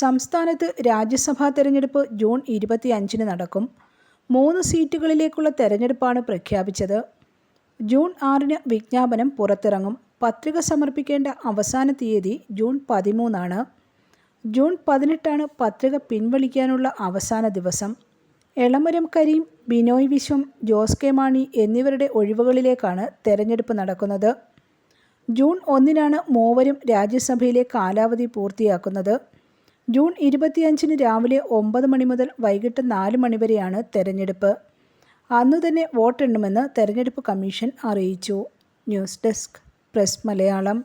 സംസ്ഥാനത്ത് രാജ്യസഭാ തെരഞ്ഞെടുപ്പ് ജൂൺ ഇരുപത്തിയഞ്ചിന് നടക്കും. മൂന്ന് സീറ്റുകളിലേക്കുള്ള തെരഞ്ഞെടുപ്പാണ് പ്രഖ്യാപിച്ചത്. ജൂൺ ആറിന് വിജ്ഞാപനം പുറത്തിറങ്ങും. പത്രിക സമർപ്പിക്കേണ്ട അവസാന തീയതി ജൂൺ പതിമൂന്നാണ്. ജൂൺ പതിനെട്ടാണ് പത്രിക പിൻവലിക്കാനുള്ള അവസാന ദിവസം. എളമരം കരീം ബിനോയ് വിശ്വം ജോസ് കെ മാണി എന്നിവരുടെ ഒഴിവുകളിലേക്കാണ് തെരഞ്ഞെടുപ്പ് നടക്കുന്നത്. ജൂൺ ഒന്നിനാണ് മൂവരും രാജ്യസഭയിലെ കാലാവധി പൂർത്തിയാക്കുന്നത്. ജൂൺ ഇരുപത്തിയഞ്ചിന് രാവിലെ ഒമ്പത് മണി മുതൽ വൈകിട്ട് നാല് മണി വരെയാണ് തെരഞ്ഞെടുപ്പ്. അന്നു തന്നെ വോട്ടെണ്ണുമെന്ന് തെരഞ്ഞെടുപ്പ് കമ്മീഷൻ അറിയിച്ചു. News desk press Malayalam.